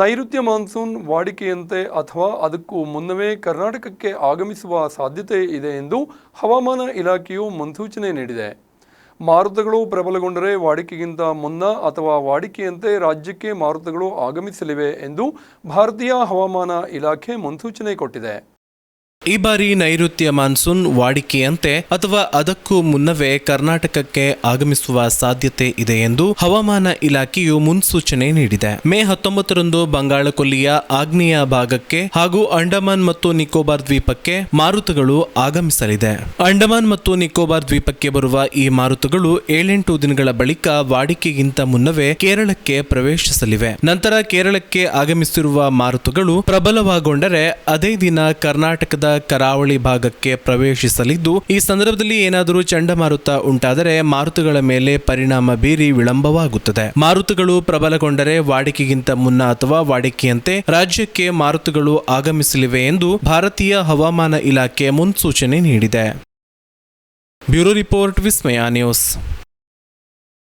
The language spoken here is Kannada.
ನೈಋತ್ಯ ಮಾನ್ಸೂನ್ ವಾಡಿಕೆಯಂತೆ ಅಥವಾ ಅದಕ್ಕೂ ಮುನ್ನವೇ ಕರ್ನಾಟಕಕ್ಕೆ ಆಗಮಿಸುವ ಸಾಧ್ಯತೆ ಇದೆ ಎಂದು ಹವಾಮಾನ ಇಲಾಖೆಯು ಮುನ್ಸೂಚನೆ ನೀಡಿದೆ. ಮಾರುತಗಳು ಪ್ರಬಲಗೊಂಡರೆ ವಾಡಿಕೆಗಿಂತ ಮುನ್ನ ಅಥವಾ ವಾಡಿಕೆಯಂತೆ ರಾಜ್ಯಕ್ಕೆ ಮಾರುತಗಳು ಆಗಮಿಸಲಿವೆ ಎಂದು ಭಾರತೀಯ ಹವಾಮಾನ ಇಲಾಖೆ ಮುನ್ಸೂಚನೆ ಕೊಟ್ಟಿದೆ. ಈ ಬಾರಿ ನೈಋತ್ಯ ಮಾನ್ಸೂನ್ ವಾಡಿಕೆಯಂತೆ ಅಥವಾ ಅದಕ್ಕೂ ಮುನ್ನವೇ ಕರ್ನಾಟಕಕ್ಕೆ ಆಗಮಿಸುವ ಸಾಧ್ಯತೆ ಇದೆ ಎಂದು ಹವಾಮಾನ ಇಲಾಖೆಯು ಮುನ್ಸೂಚನೆ ನೀಡಿದೆ. ಮೇ ಹತ್ತೊಂಬತ್ತರಂದು ಬಂಗಾಳಕೊಲ್ಲಿಯ ಆಗ್ನೇಯ ಭಾಗಕ್ಕೆ ಹಾಗೂ ಅಂಡಮಾನ್ ಮತ್ತು ನಿಕೋಬಾರ್ ದ್ವೀಪಕ್ಕೆ ಮಾರುತಗಳು ಆಗಮಿಸಲಿದೆ. ಅಂಡಮಾನ್ ಮತ್ತು ನಿಕೋಬಾರ್ ದ್ವೀಪಕ್ಕೆ ಬರುವ ಈ ಮಾರುತಗಳು ಏಳೆಂಟು ದಿನಗಳ ಬಳಿಕ ವಾಡಿಕೆಗಿಂತ ಮುನ್ನವೇ ಕೇರಳಕ್ಕೆ ಪ್ರವೇಶಿಸಲಿವೆ. ನಂತರ ಕೇರಳಕ್ಕೆ ಆಗಮಿಸಿರುವ ಮಾರುತಗಳು ಪ್ರಬಲವಾಗೊಂಡರೆ ಅದೇ ದಿನ ಕರ್ನಾಟಕದ ಕರಾವಳಿ ಭಾಗಕ್ಕೆ ಪ್ರವೇಶಿಸಲಿದ್ದು, ಈ ಸಂದರ್ಭದಲ್ಲಿ ಏನಾದರೂ ಚಂಡಮಾರುತ ಉಂಟಾದರೆ ಮಾರುತಗಳ ಮೇಲೆ ಪರಿಣಾಮ ಬೀರಿ ವಿಳಂಬವಾಗುತ್ತದೆ. ಮಾರುತಗಳು ಪ್ರಬಲಗೊಂಡರೆ ವಾಡಿಕೆಗಿಂತ ಮುನ್ನ ಅಥವಾ ವಾಡಿಕೆಯಂತೆ ರಾಜ್ಯಕ್ಕೆ ಮಾರುತಗಳು ಆಗಮಿಸಲಿವೆ ಎಂದು ಭಾರತೀಯ ಹವಾಮಾನ ಇಲಾಖೆ ಮುನ್ಸೂಚನೆ ನೀಡಿದೆ. Bureau report Vismaya news.